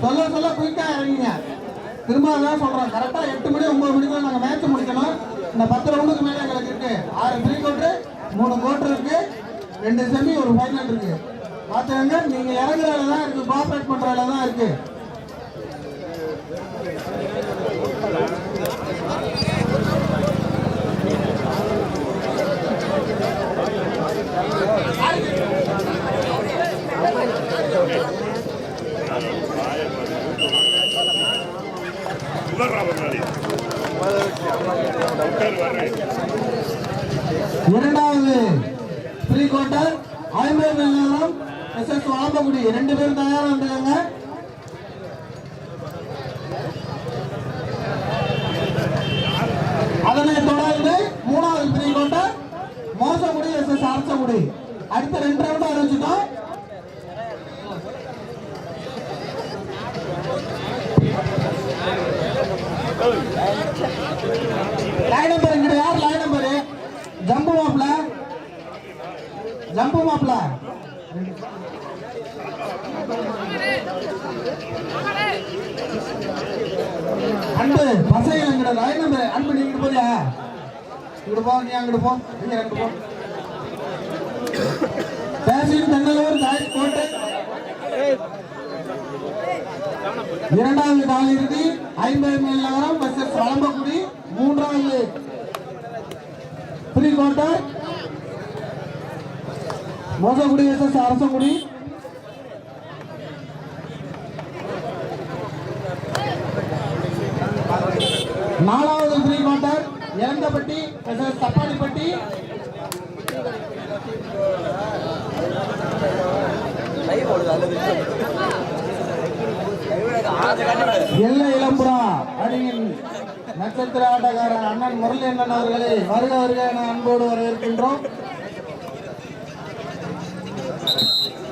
சொல்ல சொல்ல குயிக்காக இறங்கிங்க. திரும்ப அதான் சொல்கிறோம் கரெக்டாக எட்டு மணி ஒம்பது மணிக்குள்ள நாங்கள் மேட்ச் முடிக்கணும். இந்த பத்து ரவுண்டுக்கு மேலே எங்களுக்கு இருக்குது ஆறு த்ரீ கோட்டு மூணு கோட்டு இருக்குது ரெண்டு செமி ஒரு ஃபைனல் இருக்குது பார்த்துக்கங்க நீங்கள் இறங்குற வேலை தான் இருக்குது கோஆப்ரேட் பண்ணுறதுல தான் இருக்குது Thank you. இரண்டாவது ப்ரீ குவார்டர் ஐம்பது நகரம் எஸ் எஸ் வாழம்பகுடி ரெண்டு பேரும் தயாரா இருந்துங்க அதனை தொடர்ந்து மூணாவது ப்ரீ குவார்டர் மோசகுடி எஸ் எஸ் அரசகுடி அடுத்த ரெண்டு ரவுண்ட் ஆரம்பிச்சுட்டோம் லைன் நம்பர் இங்க யார் லைன் நம்பர் ஜம்பு மாப்ள ஜம்பு மாப்ள அன்பு பசங்க எங்கட லைன் நம்பர் அன்பு நீ இங்கிட்டு போறியா? இங்கிட்டு போ நீ அங்கிட்டு போ நீங்க ரெண்டு போ. பேசின் பெங்களூர் தாய் கோட்டை இரண்டாவது காலிறுதி ஐம்பது மைல் நகரம் வெர்சஸ் வளம்பக்குடி மூன்றாவது pre quarter Mosakudi versus Arasangudi. நாலாவது three quarter Iranthappatti versus Thappadippatti. எல்லை இளம்புறா அணியின் நட்சத்திர ஆட்டக்காரன் அண்ணன் முரளி அண்ணன் அவர்களை வருக வருக என அன்போடு வரவேற்கின்றோம். Thank you.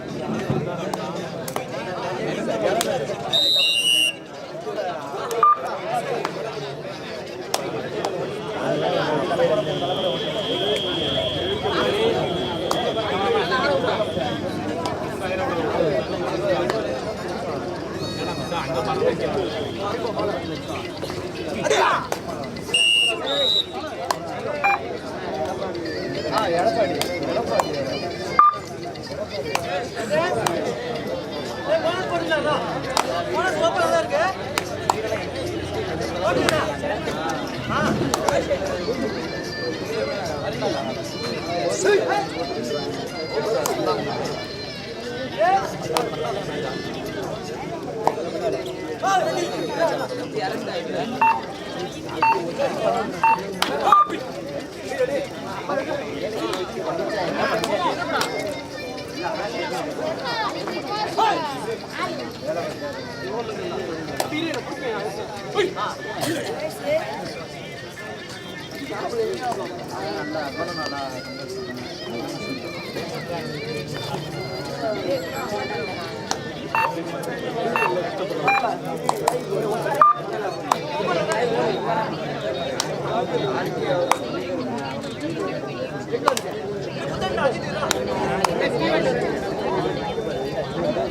நல்லா நல்லா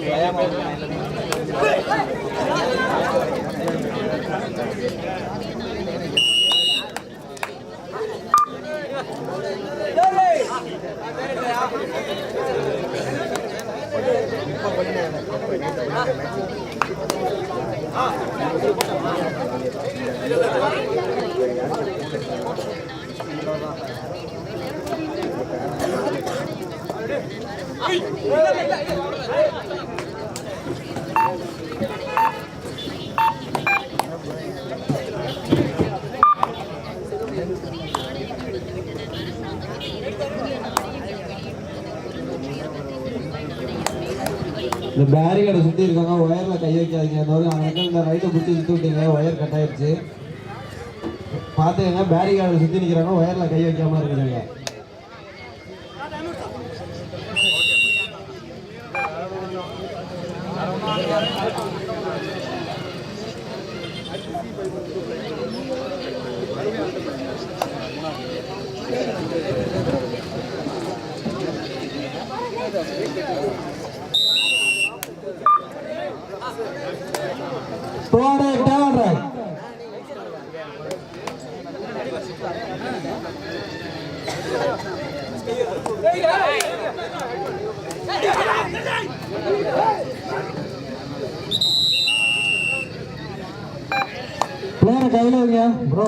Gracias. இந்த பேரிகேடை சுற்றி இருக்காங்க ஒயரில் கை வைக்காதீங்க. இந்த இந்த ரைட்டை பிடிச்சி சுற்றி விட்டீங்க ஒயர் கட் ஆயிடுச்சு. பார்த்துக்கங்க பேரிகேடை சுற்றி நிற்கிறாங்க ஒயரில் கை வைக்காம இருக்கிறாங்க கையில் வைங்க ப்ரோ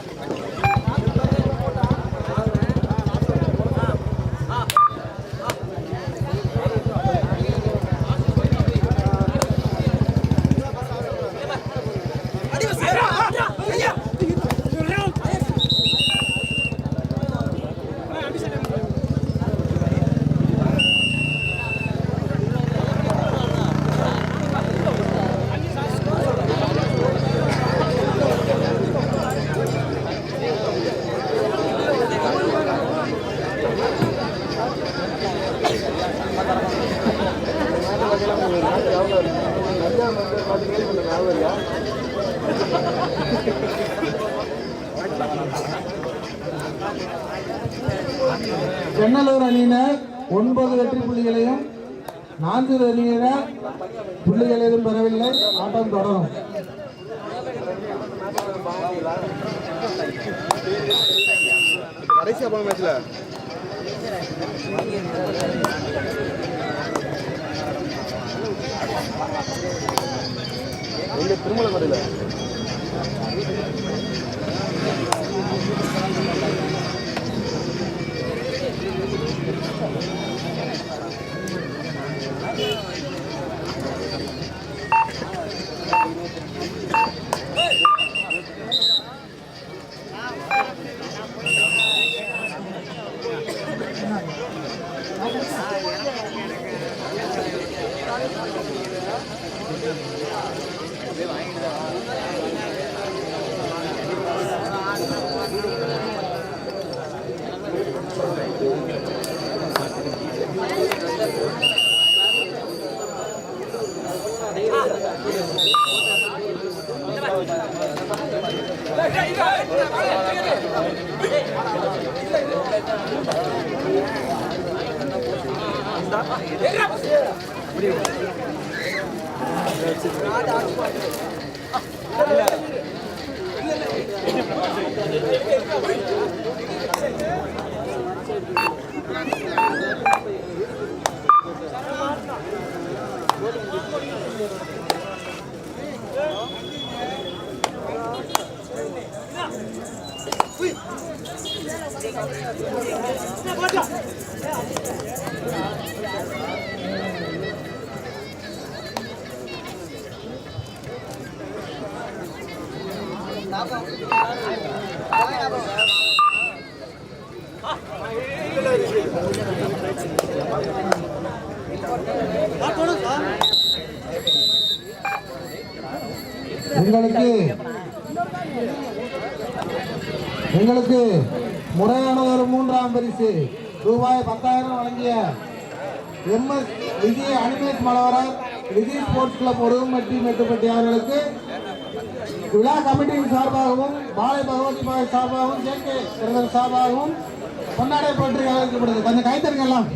சென்னலூர் அணியினர் ஒன்பது வெற்றி புள்ளிகளையும் நான்கு அணியினர் புள்ளிகள் எதுவும் பெறவில்லை. ஆட்டம் தொடரும். கடைசியா போன மேட்ச்ல. எங்க திருமலை மறையில எங்களுக்கு எங்களுக்கு முறையான ஒரு மூன்றாம் பரிசு ரூபாய் பத்தாயிரம் வழங்கிய MS Vijay Animesh Malavarar Vijay sports club Oruvampatti Mettuppatti அவர்களுக்கு விழா கமிட்டியின் சார்பாகவும் பாலை பகவதி பாய் சார்பாகவும் ஜேகே பிரதர் சார்பாகவும் கொண்டாடப்பட்டு அழைக்கப்படுது கொஞ்சம் கைத்தறிக்கலாம்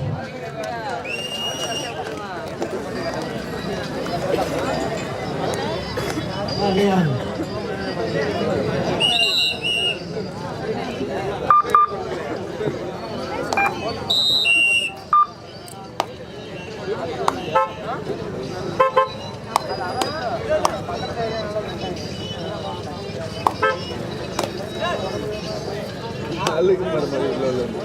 Ayan. Aling marmalin lolo.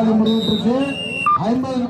பாதி முடிவுற்றுச்சு ஐம்பது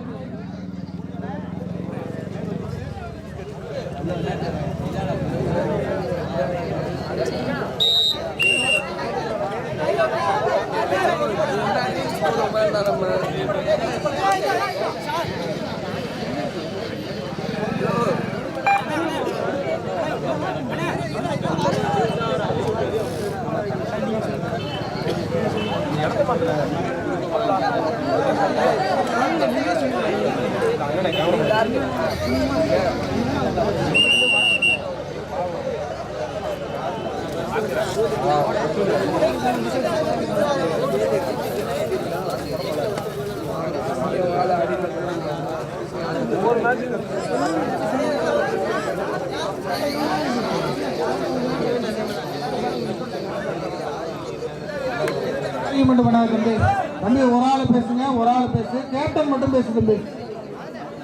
மட்டும் பண்ணாது தம்பி. தம்பி ஒரு ஆள் பேசுங்க ஒரு ஆள் பேசு. கேப்டன் மட்டும் பேசு தம்பி.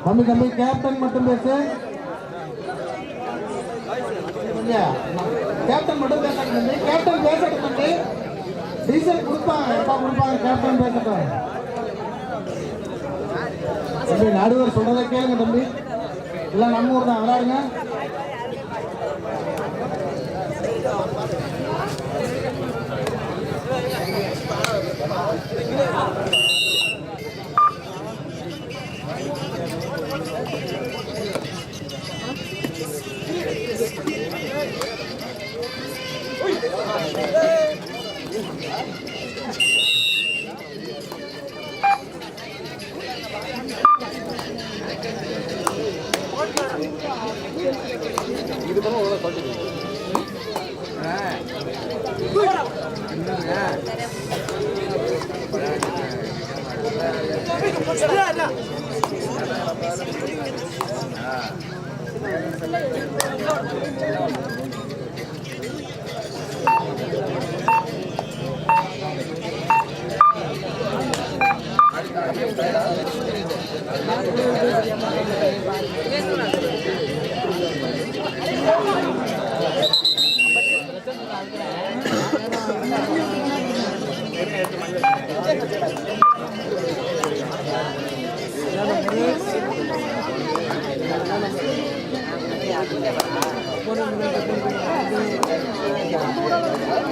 தம்பி தம்பி கேப்டன் மட்டும் பேசு. கேப்டன் மட்டும் பேசணும் தம்பி. கேப்டன் பேசணும் தம்பி. டீசல் கொடுப்பாங்க எப்போ கொடுப்பாங்க கேப்டன் பேசட்டும். தம்பி நடுவர் சொல்றதை கேளுங்க தம்பி. இல்லை நம்ம ஊர் தான். விளையாடுங்க. Thank you. இது பண்ண உங்களை பார்த்துட்டு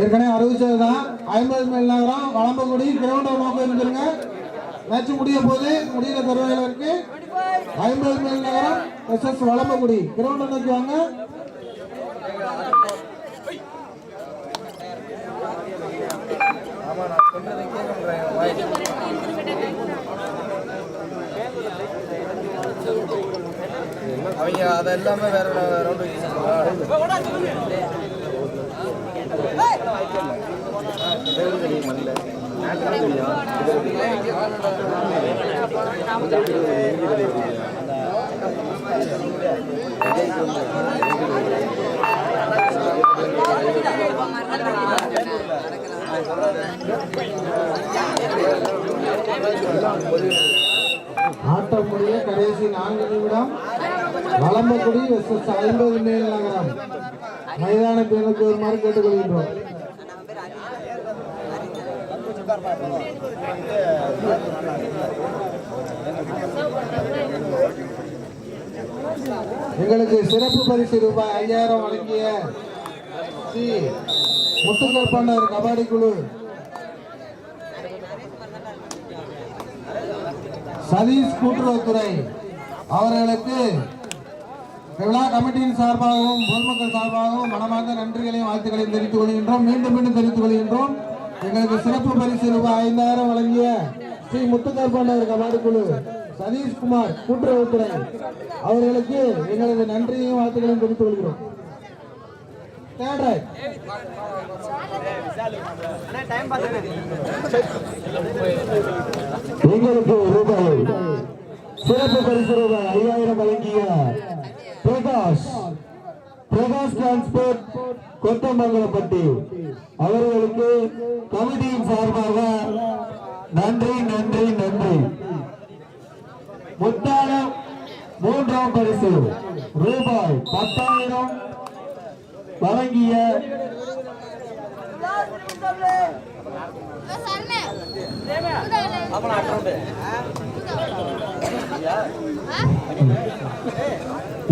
ஏற்கனவே அறிவிச்சதுதான் ஐம்பது மைல் நகரம் வளம்பக்குடி கிரவுண்ட் நோக்கம் இருந்துருங்க. மேட்ச் முடிய போது முடிகிற தருவாயில் இருக்கு. ஐம்பது மைல் நகரம் எஸ்எஸ் வளம்பக்குடி கிரவுண்ட் நோக்கி வாங்க. அவங்க அதெல்லாமே வேற ரவுண்டு ஆட்டம் முடிய கடைசி நான்கு நிமிடம். வளம்பக்குடி எஸ்எஸ் ஐம்பது மேல் நகரம். மைதானத்தை நோக்கி வருமாறு கேட்டுக்கொள்கின்றோம். எங்களுக்கு சிறப்பு பரிசு ரூபாய் ஐயாயிரம் வழங்கிய ஸ்ரீ முத்துக்கற்பண்ணர் கபாடி குழு. சதீஷ் கூட்டுறவுத்துறை அவர்களுக்கு விழா கமிட்டியின் சார்பாகவும் பொதுமக்கள் சார்பாகவும் மனமார்ந்த நன்றிகளையும் வாழ்த்துக்களையும் தெரிவித்துக் கொள்கின்றோம். மீண்டும் மீண்டும் தெரிவித்துக் கொள்கின்றோம். எங்களுக்கு சிறப்பு பரிசு ரூபாய் ஐந்தாயிரம் வழங்கிய ஸ்ரீ முத்துக்கற்பண்ணர் கபாடி குழு சதீஷ்குமார் கூட்டுறவுத்துறை. அவர்களுக்கு எங்களது நன்றியையும் வாழ்த்துக்களையும் தெரிவித்துக் கொள்கிறோம். Third எங்களுக்கு ரூபாய் சிறப்பு பரிசு ரூபாய் ஐயாயிரம் வழங்கிய பிரகாஷ் பிரகாஷ் டிரான்ஸ்போர்ட் கொத்தமங்கலப்பட்டி. அவர்களுக்கு கமிட்டியின் சார்பாக நன்றி நன்றி நன்றி. முத்தான மூன்றாம் பரிசு. ரூபாய் பத்தாயிரம் வழங்கிய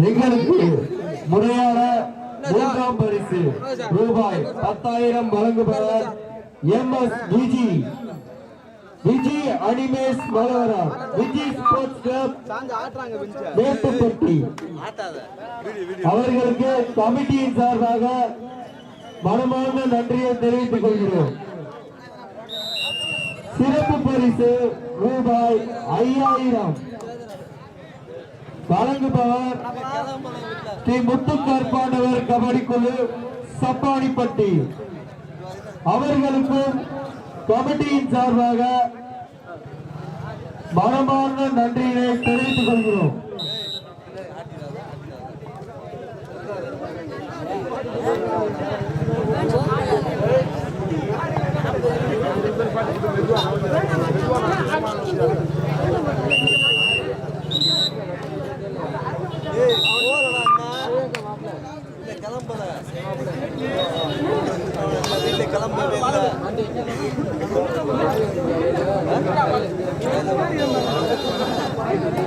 எங்களுக்கு முறையான மூன்றாம் பரிசு. ரூபாய் பத்தாயிரம் வழங்குபவர் M S Viji. Viji Animesh Malavara Viji sports club. Mettuppatti. அவர்களுக்கு கமிட்டியின் சார்பாக மனமார்ந்த நன்றியை தெரிவித்துக் கொள்கிறோம். சிறப்பு பரிசு ரூபாய் ஐயாயிரம். வழங்குபவர் ஸ்ரீ முத்துக்கற்பாண்டவர் கபடி குழு சப்பாடிப்பட்டி. அவர்களுக்கும் கமிட்டியின் சார்பாக மனமார்ந்த நன்றியினை தெரிவித்துக் கொள்கிறோம்.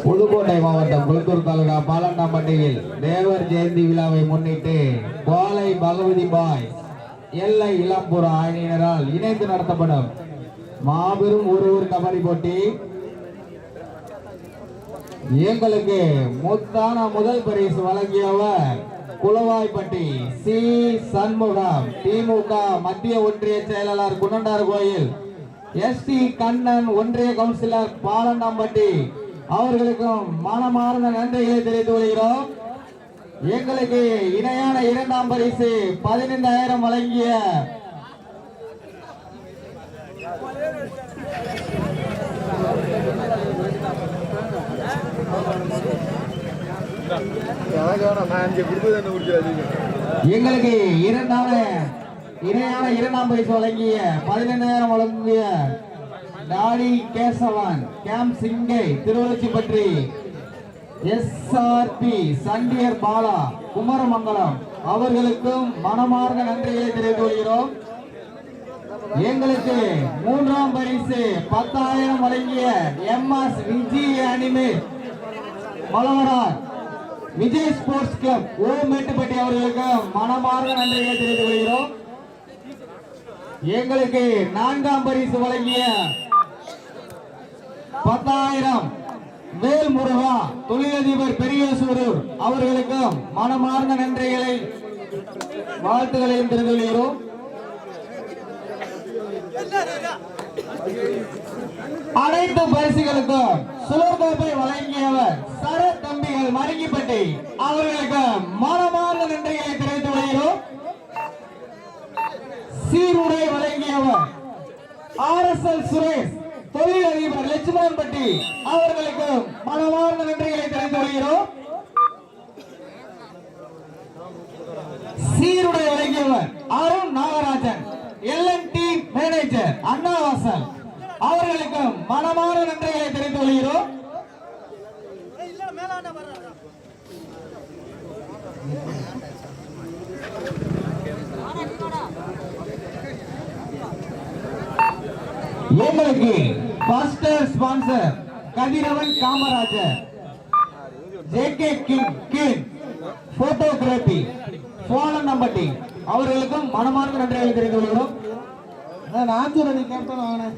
புதுக்கோட்டை மாவட்டம் குளத்தூர் தாலுகா பாலண்டாம்பட்டியில் தேவர் ஜெயந்தி விழாவை முன்னிட்டு கோலை பகவதி பாய் எல்லை இளம்புற அணியினரால் இணைந்து நடத்தப்படும் மாபெரும் ஒரு ஊர் கபடி போட்டி. எங்களுக்கு முத்தான முதல் பரிசு வழங்கியவர் குலவாய்பட்டி சி. சண்முகம். திமுக மத்திய ஒன்றிய செயலாளர் குன்னண்டார் கோயில். எஸ்டி கண்ணன் ஒன்றிய கவுன்சிலர் பாலண்டாம்பட்டி அவர்களுக்கும் மனமார்ந்த நன்றிகளை தெரிவித்து கொள்கிறோம். எங்களுக்கு இணையான இரண்டாம் பரிசு பதினைந்தாயிரம் வழங்கிய எங்களுக்கு இரண்டான இணையான இரண்டாம் பரிசு வழங்கிய பதினைந்தாயிரம் வழங்கிய டாடி கேசவன் கேம் சிங்கை திருவள்ளுச்சிப்பற்றி எஸ்ஆர்பி சண்டியர் பாலா குமரமங்கலம். அவர்களுக்கும் மனமார்ந்த நன்றிகளை தெரிவித்துக் கொள்கிறோம். எங்களுக்கு மூன்றாம் பரிசு பத்தாயிரம் வழங்கிய M S Vijay Anime Malavarar. Vijay sports club ஓ மேட்டுப்பட்டி அவர்களுக்கு மனமார்ந்த நன்றிகளை தெரிவித்துக் கொள்கிறோம். எங்களுக்கு நான்காம் பரிசு வழங்கிய பத்தாயிரம் வேல் முருகா தொழிலதிபர் பெரியசூரூர் அவர்களுக்கு மனமார்ந்த நன்றிகளை வாழ்த்துக்களையும் தெரிந்து கொள்கிறோம். அனைத்து பரிசுகளுக்கும் சுலோகோப்பை வழங்கியவர் சர தம்பிகள் மருங்கிப்பட்டி அவர்களுக்கு மனமார்ந்த நன்றிகளை தெரிவித்து வருகிறோம் சீருடை வழங்கியவர் ஆர் எஸ் எல் சுரேஷ் தொழிலதிபர் லட்சுமணன்பட்டி அவர்களுக்கு மனமார்ந்த நன்றிகளை தெரிவித்து வருகிறோம் சீருடை வழங்கியவர் Arun Nagarajan L N T manager Annavasan அவர்களுக்கு மனமான நன்றிகளை தெரிவித்துக் கொள்கிறோம். எங்களுக்கு pastor sponsor Kathiravan Kamarajar. JK king king photography Cholan Nambatti அவர்களுக்கும் மனமார்ந்த நன்றிகளை தெரிவித்துக் கொள்கிறோம். நான் ஆஞ்சூர் கேப்டன் வாங்கினேன்